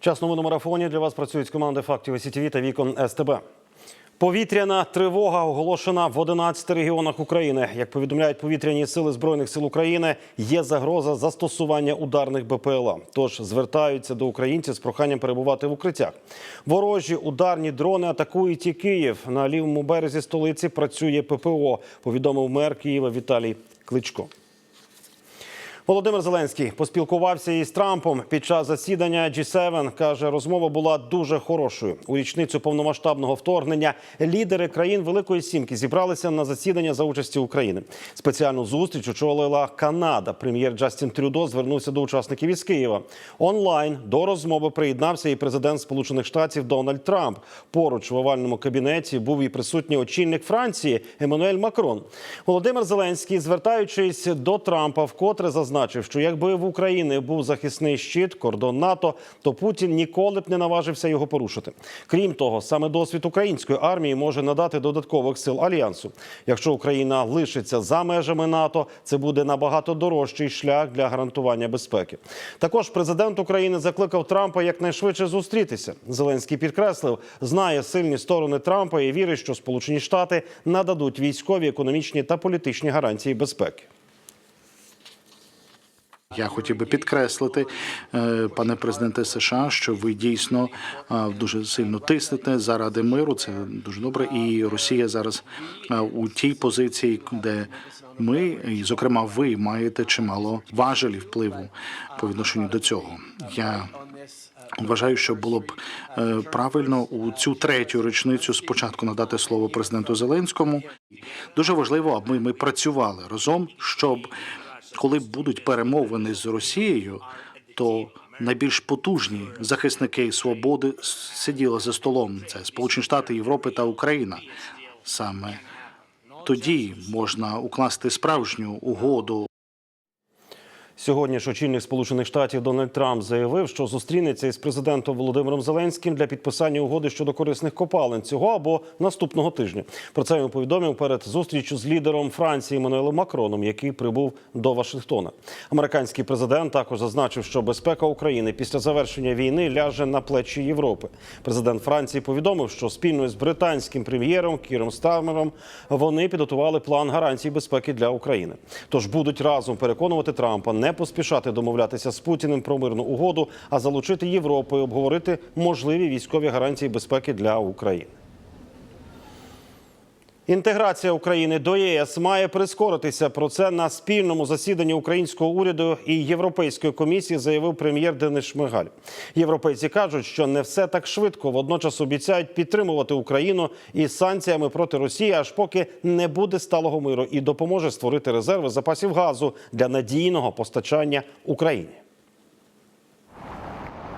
Час новин у марафоні для вас працюють команди фактів СІТВ та вікон СТБ. Повітряна тривога оголошена в 11 регіонах України. Як повідомляють повітряні сили збройних сил України, є загроза застосування ударних БПЛА. Тож звертаються до українців з проханням перебувати в укриттях. Ворожі ударні дрони атакують і Київ. На лівому березі столиці працює ППО. Повідомив мер Києва Віталій Кличко. Володимир Зеленський поспілкувався із Трампом під час засідання G7. каже, розмова була дуже хорошою. У річницю повномасштабного вторгнення лідери країн Великої Сімки зібралися на засідання за участі України. Спеціальну зустріч очолила Канада. Прем'єр Джастін Трюдо звернувся до учасників із Києва. Онлайн до розмови приєднався і президент Сполучених Штатів Дональд Трамп. Поруч в овальному кабінеті був і присутній очільник Франції Еммануель Макрон. Володимир Зеленський, звертаючись до Трампа, вкотре зазначив, що якби в Україні був захисний щит, кордон НАТО, то Путін ніколи б не наважився його порушити. Крім того, саме досвід української армії може надати додаткових сил альянсу. Якщо Україна лишиться за межами НАТО, це буде набагато дорожчий шлях для гарантування безпеки. Також президент України закликав Трампа якнайшвидше зустрітися. Зеленський підкреслив, знає сильні сторони Трампа і вірить, що Сполучені Штати нададуть військові, економічні та політичні гарантії безпеки. Я хотів би підкреслити, е, пане президенте США, що ви дійсно е, дуже сильно тиснете заради миру. Це дуже добре. І Росія зараз е, у тій позиції, де ми, і зокрема, ви маєте чимало важелів впливу по відношенню до цього. Я Вважаю, що було б правильно у цю третю річницю спочатку надати слово президенту Зеленському. Дуже важливо, аби ми працювали разом, щоб коли будуть перемовини з Росією, то найбільш потужні захисники свободи сиділи за столом. Це Сполучені Штати Європи та Україна. Саме тоді можна укласти справжню угоду Сьогодні ж очільник Сполучених Штатів Дональд Трамп заявив, що зустрінеться із президентом Володимиром Зеленським для підписання угоди щодо корисних копалин цього або наступного тижня. Про це він повідомив перед зустрічю з лідером Франції Еммануелем Макроном, який прибув до Вашингтона. Американський президент також зазначив, що безпека України після завершення війни ляже на плечі Європи. Президент Франції повідомив, що спільно з британським прем'єром Кіром Стармером вони підготували план гарантій безпеки для України. Тож будуть разом переконувати Трампа не поспішати домовлятися з Путіним про мирну угоду, а залучити Європу і обговорити можливі військові гарантії безпеки для України. Інтеграція України до ЄС має прискоритися. Про це на спільному засіданні українського уряду і Європейської комісії заявив прем'єр Денис Шмигаль. Європейці кажуть, що не все так швидко. Водночас обіцяють підтримувати Україну із санкціями проти Росії, аж поки не буде сталого миру, і допоможе створити резерви запасів газу для надійного постачання Україні.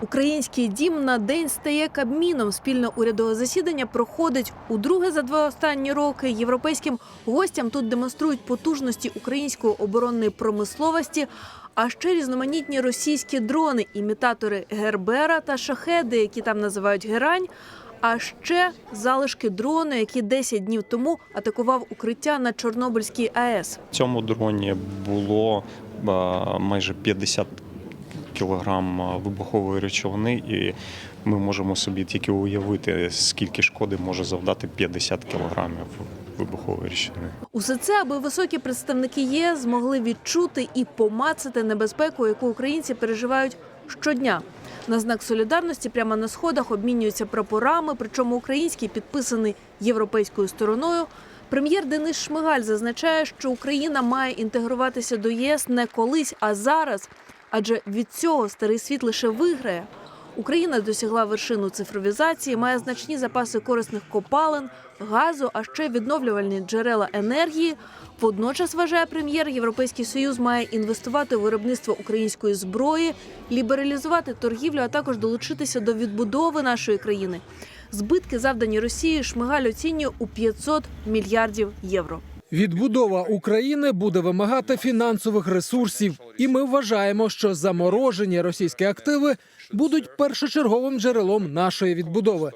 Український дім на день стає кабміном. Спільне урядове засідання проходить удруге за два останні роки. Європейським гостям тут демонструють потужності української оборонної промисловості, а ще різноманітні російські дрони, імітатори Гербера та шахеди, які там називають герань. А ще залишки дрону, який 10 днів тому атакував укриття на Чорнобильській АЕС. Цьому дроні було майже 50 е, вибухової речовини, і ми можемо собі тільки уявити, скільки шкоди може завдати 50 кілограмів вибухової речовини. Усе це, аби високі представники ЄС змогли відчути і помацати небезпеку, яку українці переживають щодня. На знак солідарності прямо на сходах обмінюються прапорами, причому український підписаний європейською стороною. Прем'єр Денис Шмигаль зазначає, що Україна має інтегруватися до ЄС не колись, а зараз. Адже від цього старий світ лише виграє. Україна досягла вершину цифровізації, має значні запаси корисних копалин, газу, а ще відновлювальні джерела енергії. Водночас, вважає прем'єр, Європейський Союз має інвестувати у виробництво української зброї, лібералізувати торгівлю, а також долучитися до відбудови нашої країни. Збитки, завдані Росії, Шмигаль оцінює у 500 мільярдів євро. Відбудова України буде вимагати фінансових ресурсів, і ми вважаємо, що заморожені російські активи будуть першочерговим джерелом нашої відбудови.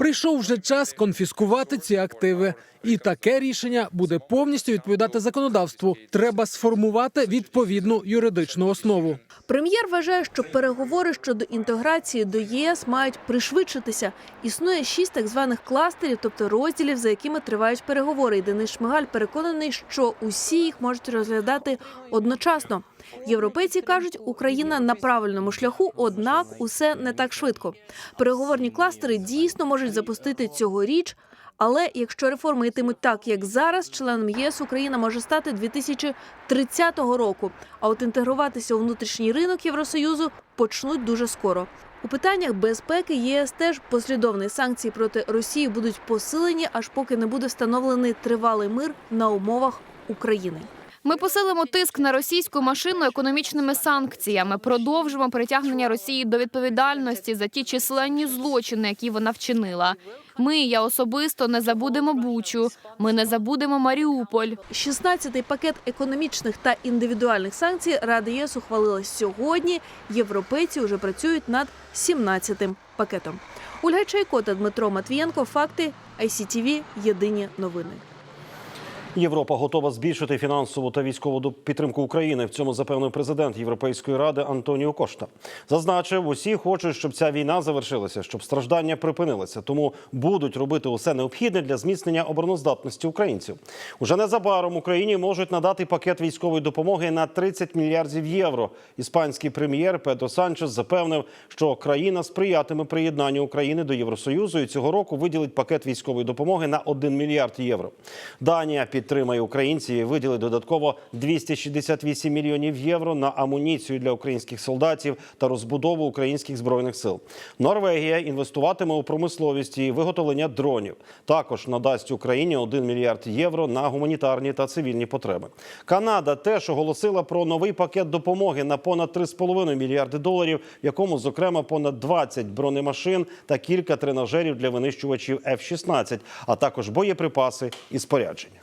Прийшов вже час конфіскувати ці активи, і таке рішення буде повністю відповідати законодавству. Треба сформувати відповідну юридичну основу. Прем'єр вважає, що переговори щодо інтеграції до ЄС мають пришвидшитися. Існує шість так званих кластерів, тобто розділів, за якими тривають переговори. І Денис Шмигаль переконаний, що усі їх можуть розглядати одночасно. Європейці кажуть, Україна на правильному шляху, однак усе не так швидко. Переговорні кластери дійсно можуть запустити цьогоріч. Але якщо реформи йтимуть так, як зараз, членом ЄС Україна може стати 2030 року. А от інтегруватися у внутрішній ринок Євросоюзу почнуть дуже скоро. У питаннях безпеки ЄС теж послідовні санкції проти Росії будуть посилені, аж поки не буде встановлений тривалий мир на умовах України. Ми посилимо тиск на російську машину економічними санкціями. Продовжимо притягнення Росії до відповідальності за ті численні злочини, які вона вчинила. Ми, я особисто, не забудемо Бучу. Ми не забудемо Маріуполь. 16-й пакет економічних та індивідуальних санкцій Рада ЄС ухвалила сьогодні. Європейці вже працюють над 17-тим пакетом. Ольга Чайко та Дмитро Матвієнко. Факти ICTV. Єдині новини. Європа готова збільшити фінансову та військову підтримку України. В цьому запевнив президент Європейської ради Антоніо Кошта. Зазначив, усі хочуть, щоб ця війна завершилася, щоб страждання припинилися. Тому будуть робити усе необхідне для зміцнення обороноздатності українців. Уже незабаром Україні можуть надати пакет військової допомоги на 30 мільярдів євро. Іспанський прем'єр Педро Санчес запевнив, що країна сприятиме приєднанню України до Євросоюзу і цього року виділить пакет військової допомоги на 1 мільярд євро. Данія підтримає українців і виділить додатково 268 мільйонів євро на амуніцію для українських солдатів та розбудову українських збройних сил. Норвегія інвестуватиме у промисловість і виготовлення дронів. Також надасть Україні 1 мільярд євро на гуманітарні та цивільні потреби. Канада теж оголосила про новий пакет допомоги на понад 3,5 мільярди доларів, в якому, зокрема, понад 20 бронемашин та кілька тренажерів для винищувачів F-16, а також боєприпаси і спорядження.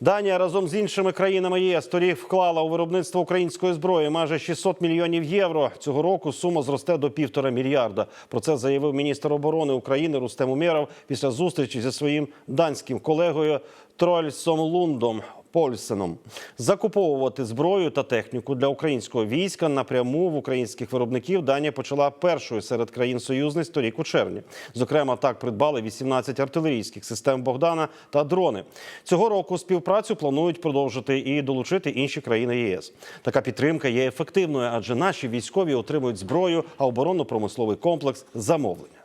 Данія разом з іншими країнами ЄС торік вклала у виробництво української зброї майже 600 мільйонів євро. Цього року сума зросте до півтора мільярда. Про це заявив міністр оборони України Рустем Умєров після зустрічі зі своїм данським колегою Трольсом Лундом. Польсеном закуповувати зброю та техніку для українського війська напряму в українських виробників Данія почала першою серед країн союзниць торік у червні. Зокрема, так придбали 18 артилерійських систем Богдана та дрони. Цього року співпрацю планують продовжити і долучити інші країни ЄС. Така підтримка є ефективною, адже наші військові отримують зброю, а оборонно-промисловий комплекс замовлення.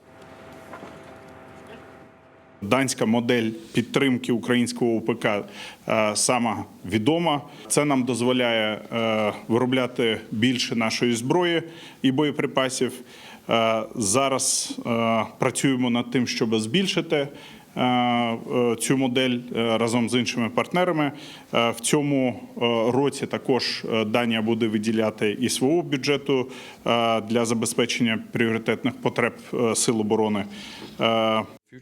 Данська модель підтримки українського ОПК е, сама відома. Це нам дозволяє е, виробляти більше нашої зброї і боєприпасів. Е, Зараз працюємо над тим, щоб збільшити цю модель разом з іншими партнерами. В цьому році також Данія буде виділяти і свого бюджету для забезпечення пріоритетних потреб сил оборони.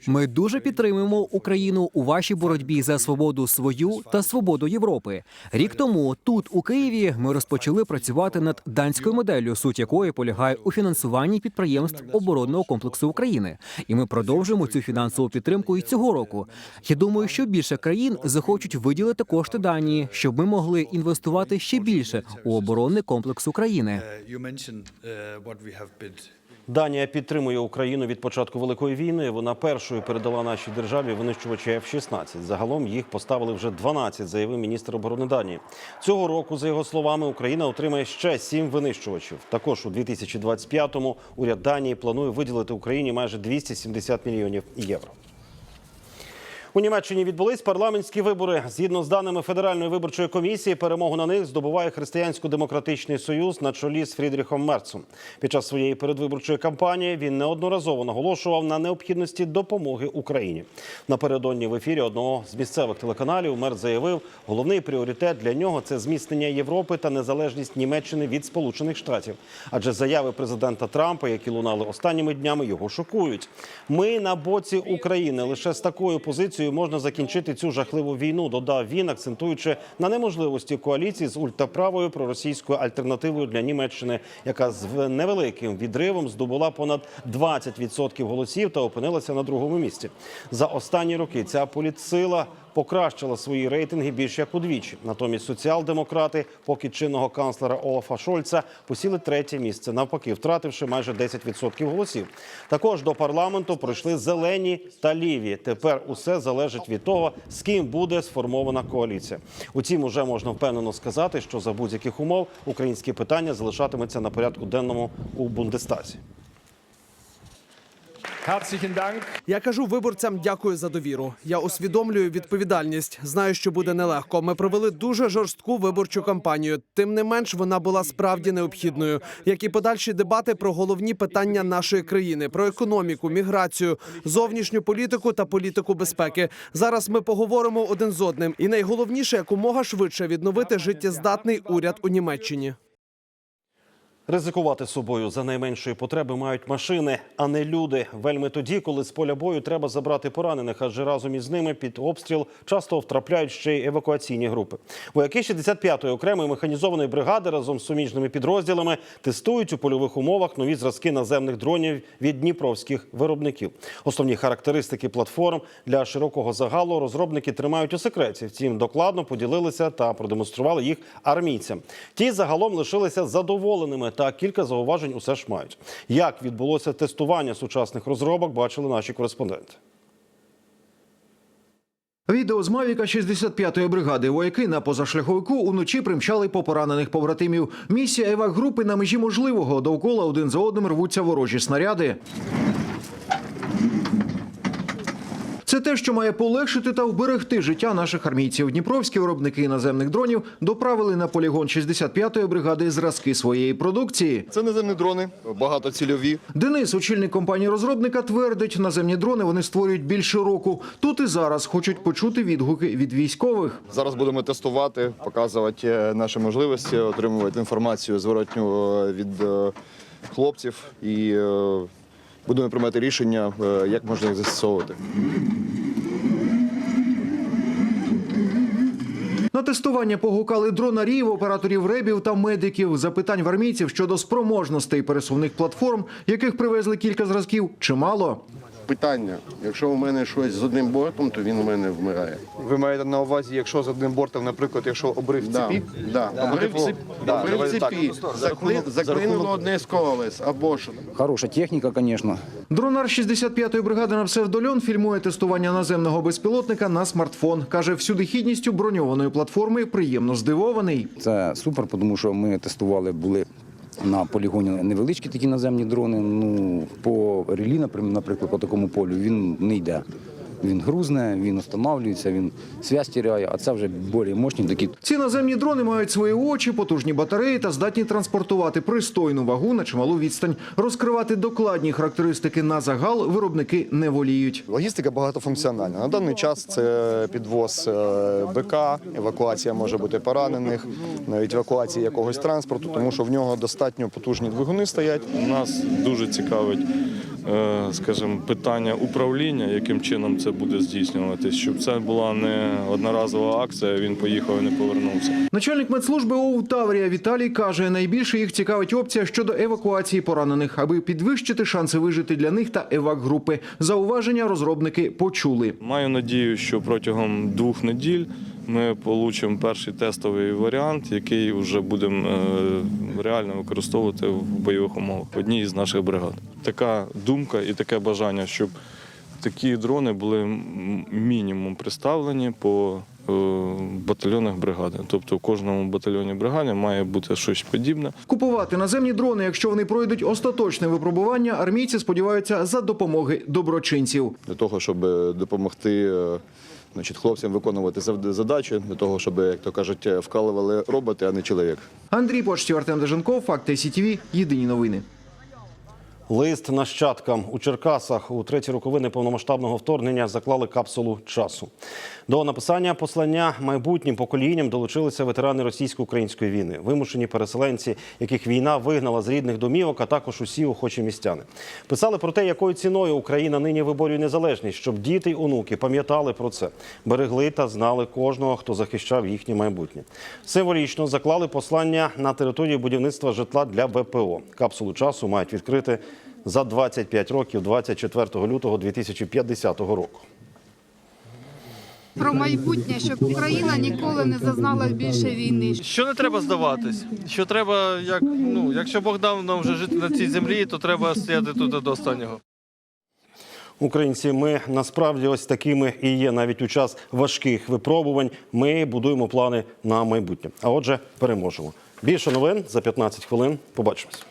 Ми дуже підтримуємо Україну у вашій боротьбі за свободу свою та свободу Європи. Рік тому тут, у Києві, ми розпочали працювати над данською моделлю, суть якої полягає у фінансуванні підприємств оборонного комплексу України. І ми продовжуємо цю фінансову підтримку і цього року. Я думаю, що більше країн захочуть виділити кошти Данії, щоб ми могли інвестувати ще більше у оборонний комплекс України. Данія підтримує Україну від початку великої війни. Вона першою передала нашій державі винищувачі F-16. Загалом їх поставили вже 12, заявив міністр оборони Данії. Цього року, за його словами, Україна отримає ще сім винищувачів. Також у 2025-му уряд Данії планує виділити Україні майже 270 мільйонів євро. У Німеччині відбулись парламентські вибори. Згідно з даними Федеральної виборчої комісії, перемогу на них здобуває християнсько-демократичний союз на чолі з Фрідріхом Мерцем. Під час своєї передвиборчої кампанії він неодноразово наголошував на необхідності допомоги Україні. Напередодні в ефірі одного з місцевих телеканалів Мерц заявив, головний пріоритет для нього це зміцнення Європи та незалежність Німеччини від Сполучених Штатів. Адже заяви президента Трампа, які лунали останніми днями, його шокують. Ми на боці України лише з такою позицією коаліцією можна закінчити цю жахливу війну. Додав він, акцентуючи на неможливості коаліції з ультраправою проросійською альтернативою для Німеччини, яка з невеликим відривом здобула понад 20% голосів та опинилася на другому місці. За останні роки ця політсила покращила свої рейтинги більш як удвічі. Натомість соціал-демократи, поки чинного канцлера Олафа Шольца, посіли третє місце, навпаки, втративши майже 10% голосів. Також до парламенту пройшли зелені та ліві. Тепер усе залежить від того, з ким буде сформована коаліція. Утім, уже можна впевнено сказати, що за будь-яких умов українське питання залишатиметься на порядку денному у Бундестазі. Я кажу виборцям дякую за довіру. Я усвідомлюю відповідальність. Знаю, що буде нелегко. Ми провели дуже жорстку виборчу кампанію. Тим не менш, вона була справді необхідною, як і подальші дебати про головні питання нашої країни: про економіку, міграцію, зовнішню політику та політику безпеки. Зараз ми поговоримо один з одним, і найголовніше якомога швидше відновити життєздатний уряд у Німеччині. Ризикувати собою за найменшої потреби мають машини, а не люди. Вельми тоді, коли з поля бою треба забрати поранених, адже разом із ними під обстріл часто втрапляють ще й евакуаційні групи. Вояки 65-ї окремої механізованої бригади разом з суміжними підрозділами тестують у польових умовах нові зразки наземних дронів від дніпровських виробників. Основні характеристики платформ для широкого загалу розробники тримають у секреті. Втім, докладно поділилися та продемонстрували їх армійцям. Ті загалом лишилися задоволеними та кілька зауважень усе ж мають. Як відбулося тестування сучасних розробок, бачили наші кореспонденти. Відео з Мавіка 65-ї бригади вояки на позашляховику уночі примчали по поранених побратимів. Місія евак групи на межі можливого. Довкола один за одним рвуться ворожі снаряди. Це те, що має полегшити та вберегти життя наших армійців. Дніпровські виробники наземних дронів доправили на полігон 65-ї бригади зразки своєї продукції. Це наземні дрони, багатоцільові. Денис, очільник компанії розробника, твердить, наземні дрони вони створюють більше року. Тут і зараз хочуть почути відгуки від військових. Зараз будемо тестувати, показувати е, наші можливості, отримувати інформацію зворотню е, від е, хлопців і будемо приймати рішення, е, як можна їх застосовувати. На тестування погукали дронарів, операторів ребів та медиків. Запитань в армійців щодо спроможностей пересувних платформ, яких привезли кілька зразків, чимало. Питання: якщо у мене щось з одним бортом, то він у мене вмирає. Ви маєте на увазі, якщо з одним бортом, наприклад, якщо обрив Да, цепі, да. Обрив типу, цеп- да, обрив так. цепі, закли- за заклинуло одне з колес або ж Хороша техніка, звісно. Дронар 65-ї бригади на псевдольон фільмує тестування наземного безпілотника на смартфон. Каже, всюдихідністю броньованої платформи приємно здивований. Це супер, тому що ми тестували, були на полігоні невеличкі такі наземні дрони. Ну, по релі, наприклад, по такому полю він не йде. Він грузне, він останавлюється, він связь тіряє, а це вже більш мощні такі. Ці наземні дрони мають свої очі, потужні батареї та здатні транспортувати пристойну вагу на чималу відстань. Розкривати докладні характеристики на загал виробники не воліють. Логістика багатофункціональна. На даний час це підвоз е, БК, евакуація може бути поранених, навіть евакуація якогось транспорту, тому що в нього достатньо потужні двигуни стоять. Нас дуже цікавить, скажімо, питання управління, яким чином це буде здійснюватись, щоб це була не одноразова акція. Він поїхав і не повернувся. Начальник медслужби ОУ Таврія Віталій каже, найбільше їх цікавить опція щодо евакуації поранених, аби підвищити шанси вижити для них та евак групи. Зауваження розробники почули. Маю надію, що протягом двох неділь ми отримаємо перший тестовий варіант, який вже будемо е, реально використовувати в бойових умовах в одній із наших бригад. Така думка і таке бажання, щоб такі дрони були мінімум представлені по е, батальйонах бригади. Тобто в кожному батальйоні бригади має бути щось подібне. Купувати наземні дрони, якщо вони пройдуть остаточне випробування, армійці сподіваються за допомоги доброчинців. для того, щоб допомогти е, значить, хлопцям виконувати задачі, для того, щоб, як то кажуть, вкалували роботи, а не чоловік. Андрій Почтів, Артем Деженков, Факти СІТВ, Єдині новини. Лист нащадкам у Черкасах у треті роковини повномасштабного вторгнення заклали капсулу часу. До написання послання майбутнім поколінням долучилися ветерани російсько-української війни, вимушені переселенці, яких війна вигнала з рідних домівок, а також усі охочі містяни. Писали про те, якою ціною Україна нині виборює незалежність, щоб діти й онуки пам'ятали про це, берегли та знали кожного, хто захищав їхнє майбутнє. Символічно заклали послання на території будівництва житла для ВПО. Капсулу часу мають відкрити за 25 років, 24 лютого 2050 року. Про майбутнє, щоб Україна ніколи не зазнала більше війни. Що не треба здаватись? Що треба, як ну, якщо Бог дав нам вже жити на цій землі, то треба стояти тут до останнього. Українці, ми насправді ось такими і є навіть у час важких випробувань. Ми будуємо плани на майбутнє. А отже, переможемо. Більше новин за 15 хвилин. Побачимось.